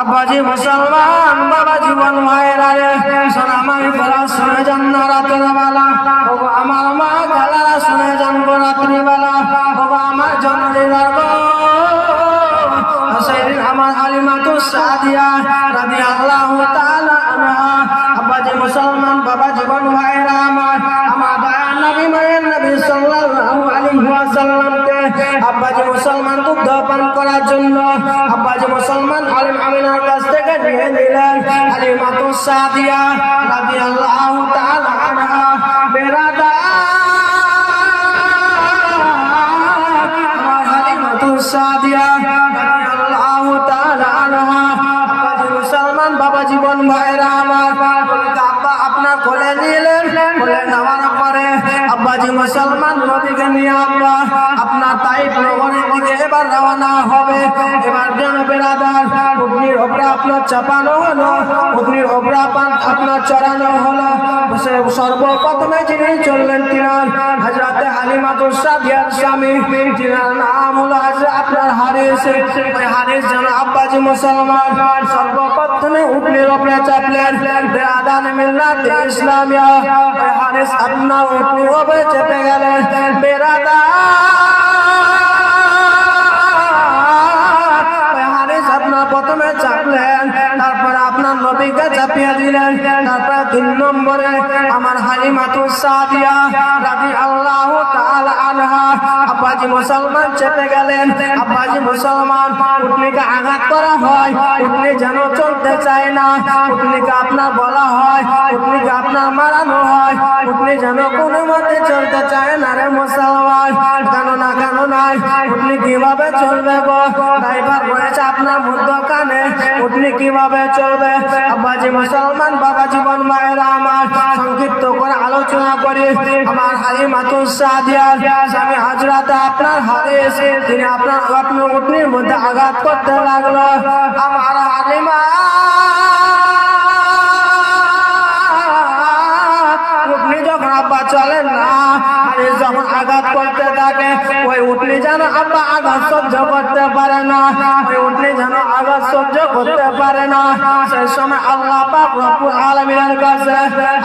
আব্বাজি মুসলমান বাবা জীবন ভাইরা রে সোনামাই বলা শুনে যান না রাতের বেলা। ওগো আমার মা গালারা শুনে যান গো রাত্রি বেলা। ওগো আমার জননীরা গো সেদিন আমার হালিমা তো সাদিয়া রাদি আল্লাহ আব্বাজি মুসলমান বাবা জীবন ভাইরা আমার। আমার দয়া নবী মায়ের নবী সাল্লাল্লাহু আলাইহি ওয়াসাল্লামকে আব্বাজি মুসলমান আব্বাজি মুসলমান, আলিম আমিনার কাছ থেকে নিয়ে নিলেন হালিমা তো সাদিয়া রাদি আল্লাহ তাআলা আনহা। বেরাদা, আমার হালিমা সাদিয়া রওনা হবে। এবার যেন বেড়াদার। অগ্নির ওপরে আপনার চাপানো হলো। অগ্নির ওপরে আপান- আপনার চড়ানো হলো। সর্বপ্রথমে যিনি চললেন তিনার হাজরাতে হালিমাতুর সাদিয়ার স্বামী। তিনার নাম হলো আপনার হারিস। ওই হারিস যেন আব্বাজি মুসলমান। সর্বপ্রথমে উঠনির ওপরে চাপলেন। বেআদান মিল্লাত ইসলামিয়া। ওই হারিস আপনার ওপরে চেপে গেলেন। বেরাদা আমার সাদিয়া রাদিয়াল্লাহু তাআলা আনহা। আব্বাজি মুসলমান চেপে গেলেন। আব্বাজি মুসলমান, উটনিকে আঘাত করা হয়। উটনি যেন চলতে চায় না। উটনিকে আপনার বলা হয়, উটনিকে আপনার মারানো হয়। উটনি যেন কোনো মতে চলতে চায় না রে মুসলমান। নাই। উঠনি কীভাবে চলবে গো ড্রাইভার রয়েছে আপনার মধ্য কানে উঠনি কীভাবে চলবে? আব্বাজি, মুসলমান বাবা জীবন মায়েরা আমার। সংক্ষিপ্ত করে আলোচনা করি। আমার হাজি মাতুল সাদিয়ার স্বামী হাজরাতে আপনার হারিয়েছে তিনি আপনার আপনার উঠনির মধ্যে আঘাত করতে লাগল। আমার উটনি যেন আল্লাহ আঘাত সহ্য করতে পারে না। উঠলে যেন আঘাত সহ্য করতে পারে না। সেই সময় আল্লাহ আলামিনের কাছে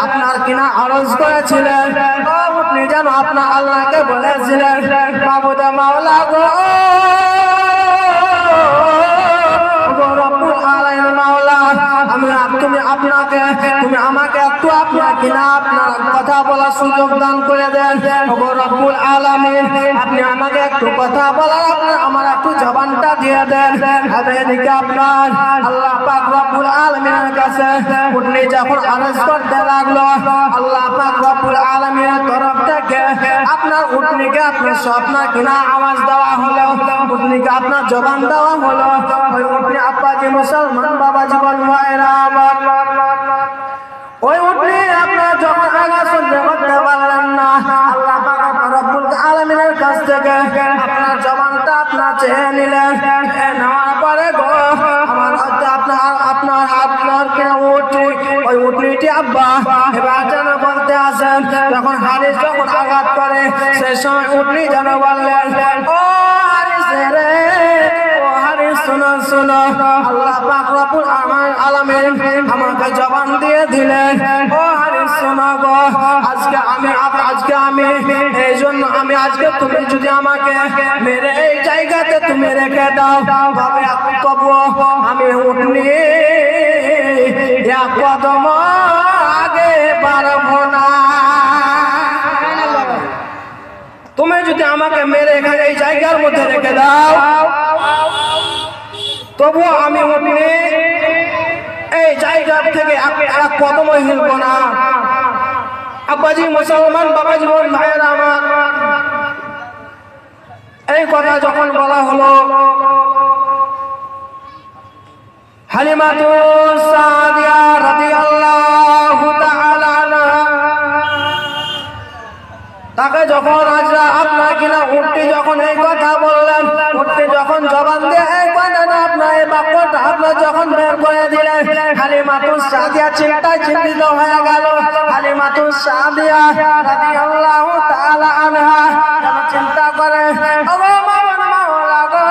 আপনার কিনা আরজ করেছিলেন। উঠলে যেন আপনার আল্লাহকে বলেছিলেন বাবুদা মাওলা গো বলার সুযোগ দান করে দেন। রব্বুল আলামিন, আপনি আমাকে একটু কথা বলার আপনার আমার একটু জবানটা দিয়ে দেন। এদিকে আপনার আল্লাহ পাক রব্বুল আলামিনের কাছে উঠনি যখন আরজ করতে লাগল, আল্লাহ পাক রব্বুল আলামিনের তরফ থেকে আপনার উঠনিকে আপনার স্বপ্ন কিনা আওয়াজ দেওয়া হলো, উঠনিকে আপনার জবান দেওয়া হলো। ওই উঠনি আব্বাজি মুসলমান বাবা জীবন ভাইরা আমার ওই আব্বা এবার বলতে আসেন, যখন হারিস যখন আঘাত করে, সেই সময় উঠনি যেন বললেন, ও হারিস রে শোনো শোনো, আল্লাহ পাক রব্বুল আলামিন আমাকে জবান দিয়ে দিলেন, ও হারিস, শোনো গো, আজকে আমি আজকে আমি এই জন্য আমি আজকে তুমি যদি আমাকে মেরে এই জায়গাতে তুমি রেখে দাও, তবে কবো আমি উঠনি, এক কদম আমাকে মেরে এখানে এই জায়গার মধ্যে রেখে দাও। তবুও আমি উঠনি এই জায়গার থেকে এক- এক কদম হিলবো না। আব্বাজি মুসলমান বাবা জীবন ভাইয়ের আমার, এই কথা যখন বলা হলো হালিমাতু সাদিয়া তাকে যখন আজরা এই বাক্যটা আপনার যখন বের করে দিলেন খালি মাতুর সাদিয়া চিন্তায় চিন্তিত হয়ে গেল। খালি মাতুর সাদিয়া রাদিয়াল্লাহু তাআলা আনহা যেন চিন্তা করে ও মাওলা মাওলা গো,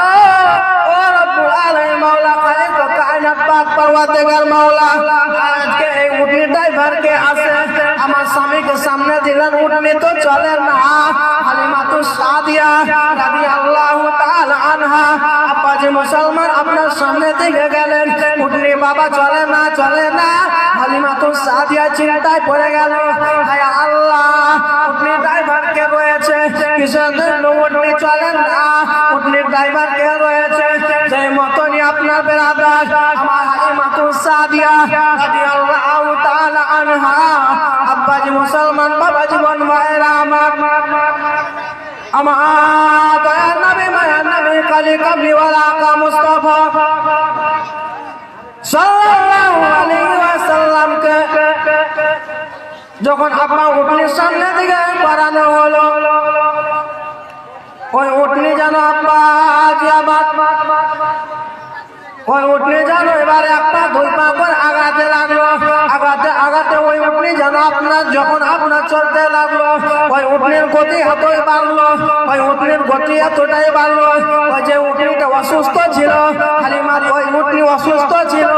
ও রব্বুল আলামিন, মাওলা খালিক কায়নাত পাক পরওয়ারদিগার মাওলা আজকে এই উটনি ড্রাইভারকে আসে আমার স্বামীকে সামনে দিলেন উটনি তো চলে না। হালিমাতু সাদিয়া রাদিয়াল্লাহু আনহা আব্বাজি মুসলমান আপনার সামনে দিকে গেলেন বাবা চলে না চলে না হালিমাতু সাদিয়া চিন্তায় পড়ে গেল। আল্লাহ উটনি ড্রাইভার কে রয়েছে? চলে না? রয়েছে? যে মতনই আপনার বেরাদার আমার হালিমাতু সাদিয়া আনহা। আব্বাজি মুসলমান, বাবা জীবন মায়েরা আমার। আমার নবী কালী কামলি ওয়ালা কা মুস্তাফা সাল্লাল্লাহু আলাইহি ওয়াসাল্লামকে যখন আপনার উটনির সামনে দিকে বাড়ানো হলো ওই উটনি যেন আব্বা জি আমার ওই উঠনি যেন এবারে একটা দুই পা করে আগাতে লাগল আগাতে আগাতে ওই জানা আপনার যখন আপনার চলতে লাগল, ওই উঠনের গতি এতই বাড়লো, ওই উঠনের গতি এতটাই বাড়লো, ওই যে উঠনিটা অসুস্থ ছিল, খালি মার ওই উঠনি অসুস্থ ছিল,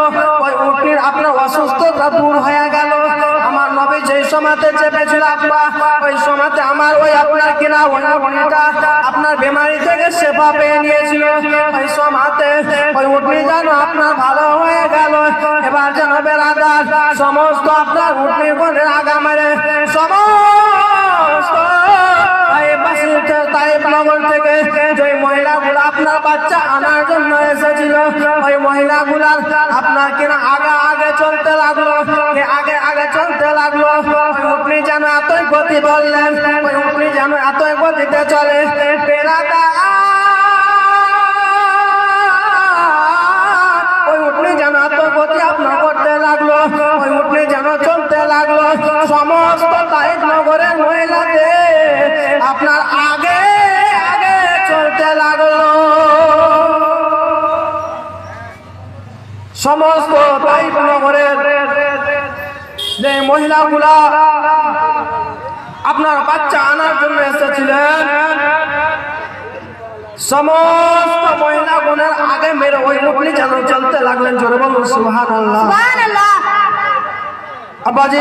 ওই উঠনির আপনার অসুস্থতা দূর হয়ে গেল। নবী যেই সময়তে চেপেছিল আব্বা। ওই সময়তে আমার ওই আপনার কিনা ওই উঠনিটা আপনার বেমারি থেকে সেবা পেয়ে নিয়েছিল। ওই সময়তে ওই উঠনি যেন আপনার ভালো হয়ে গেল। এবার যেন বেড়াদার সমস্ত আপনার উঠনি কোণের আগা মেরে। সমস্ত মহিলাগুলো আপনার বাচ্চা আনার জন্য এসেছিল, ওই আপনার কিনা আগে আগে চলতে লাগল। আগে আগে চলতে লাগল। গতি বললেন ওই যেন এতই গতিতে চলে এত আপনার করতে সমস্ত আপনার আগে চলতে লাগল। সমস্ত নগরের যে মহিলাগুলা আপনার বাচ্চা আনার জন্য এসেছিলেন। সমস্ত মহিলা গুণের আগে মেরে ওই মুখনি যেন চলতে লাগলেন। জোরে বলুন সুহান আল্লাহ আব্বাজি